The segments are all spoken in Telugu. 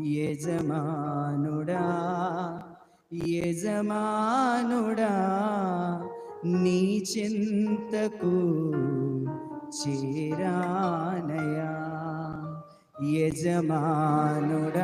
యజమానుడా యజమానుడా నీ చింతకు చేరానయా? యజమానుడా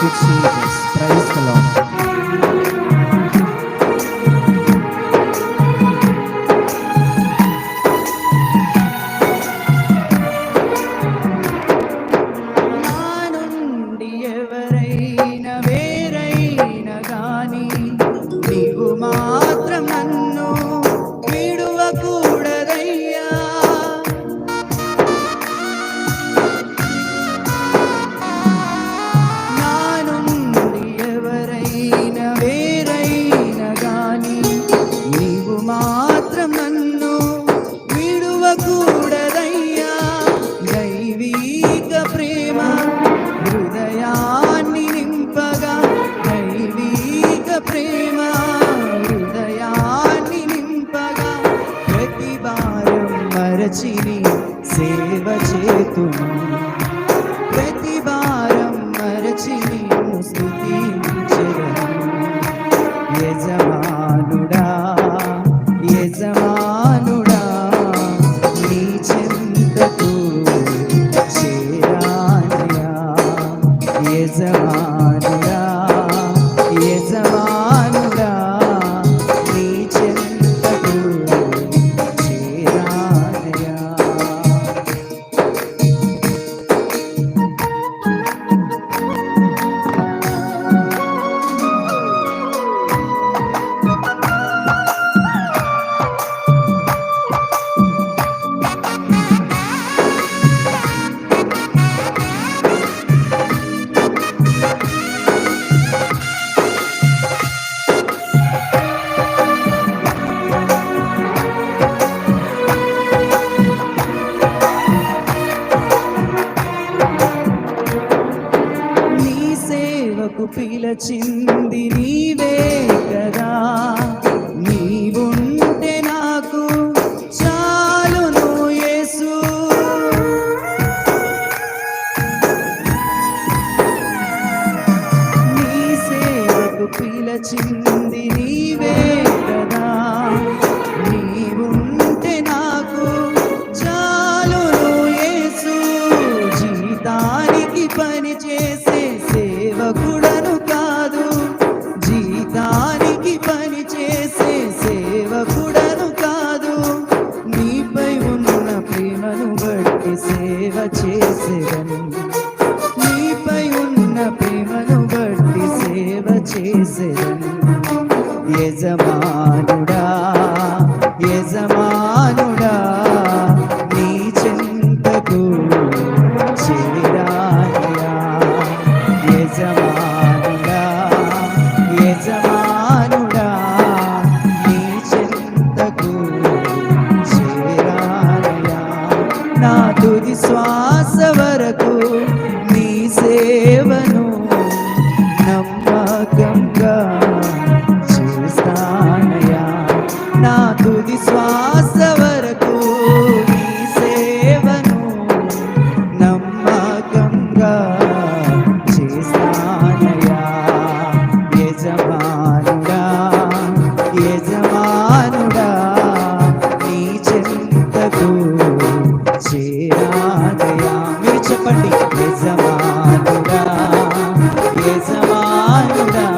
good easy. యజమానుడా యజమానుడా నీ చెంతకు చేరానయా యజమానుడా సేవకు పిలచింది నీవే కదా. నీవుంటే నాకు చాలును యేసు. నీ సేవకు పిలచింది నీవే సేవకుడను కాదు జీతానికి పని చేసే సేవకుడను కాదు. నీపై ఉన్న ప్రేమను బట్టి సేవ చేసేదను. నీపై ఉన్న ప్రేమను బట్టి సేవ చేసేదను. యజమాని ஆயுதா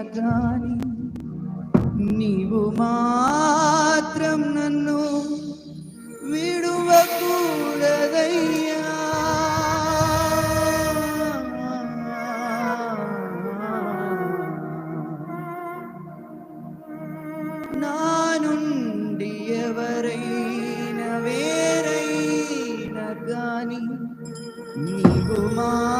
కానీ నీవు మాత్రం నన్ను విడువకూడదయ్యా నా నుండి ఎవరైనా వేరైనా కానీ నీవు మాత్రం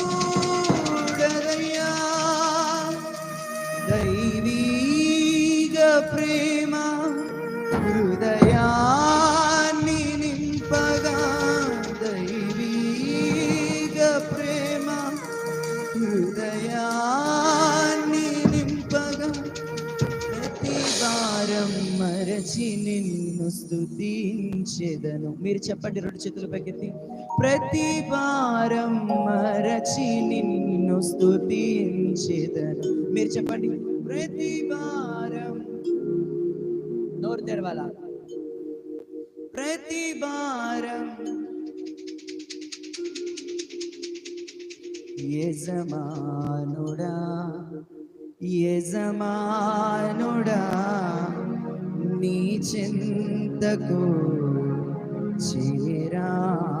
കൂടതയാ ദൈവീക പ്രേമ ഹൃദയാ നിനിപ്പക ദൈവീക പ്രേമ ഹൃദയാ നിനിപ്പക പ്രതിവാരം മരച്ചിന് మరచి మీరు చెప్పండి రెండు చేతులు పైకెత్తి. ప్రతి వారం మరచి నిన్ను స్తుతించెదను మీరు చెప్పండి ప్రతి వారం. నోరు తెరవాలా? ప్రతి వారం. యజమానుడా యజమానుడా. నీ చింతకు చేరానయా